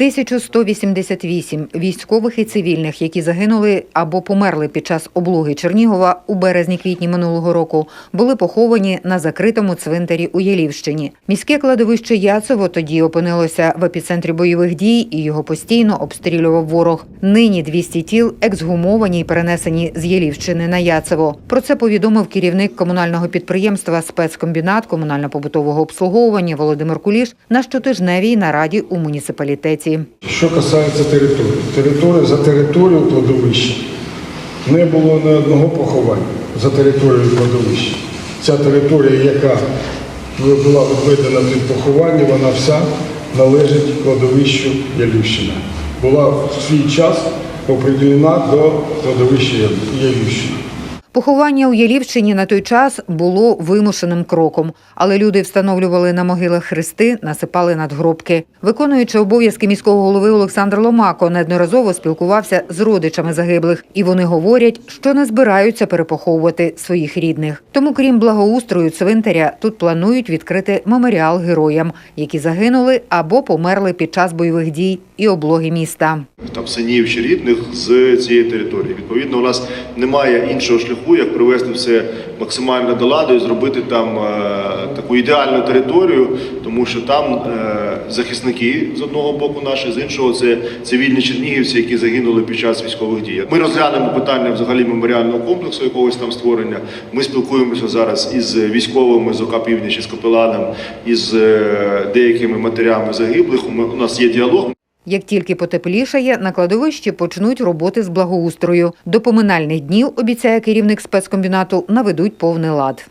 1188 військових і цивільних, які загинули або померли під час облоги Чернігова у березні-квітні минулого року, були поховані на закритому цвинтарі у Єлівщині. Міське кладовище Яцево тоді опинилося в епіцентрі бойових дій і його постійно обстрілював ворог. Нині 200 тіл ексгумовані і перенесені з Єлівщини на Яцево. Про це повідомив керівник комунального підприємства спецкомбінат комунально-побутового обслуговування Володимир Куліш на щотижневій нараді у муніципалітеті. Що касається території, територія за територію кладовища не було ні одного поховання за територією кладовища. Ця територія, яка була відведена під поховання, вона вся належить кладовищу Ялівщина. Була в свій час определена до кладовища Ялівщина. Поховання у Єлівщині на той час було вимушеним кроком, але люди встановлювали на могилах хрести, насипали надгробки. Виконуючи обов'язки міського голови Олександр Ломако неодноразово спілкувався з родичами загиблих, і вони говорять, що не збираються перепоховувати своїх рідних. Тому, крім благоустрою цвинтаря, тут планують відкрити меморіал героям, які загинули або померли під час бойових дій і облоги міста. там синів чи рідних з цієї території. Відповідно, у нас немає іншого шляху, як привести все максимально до ладу і зробити там е, таку ідеальну територію, тому що там е, захисники з одного боку наші, з іншого це цивільні чернігівці, які загинули під час військових дій. Ми розглянемо питання взагалі меморіального комплексу, якогось там створення. Ми спілкуємося зараз із військовими з ОК «Північ», із капеланом, із е, деякими матерями загиблих. У нас є діалог. Як тільки потеплішає, на кладовищі почнуть роботи з благоустрою. До поминальних днів, обіцяє керівник спецкомбінату, наведуть повний лад.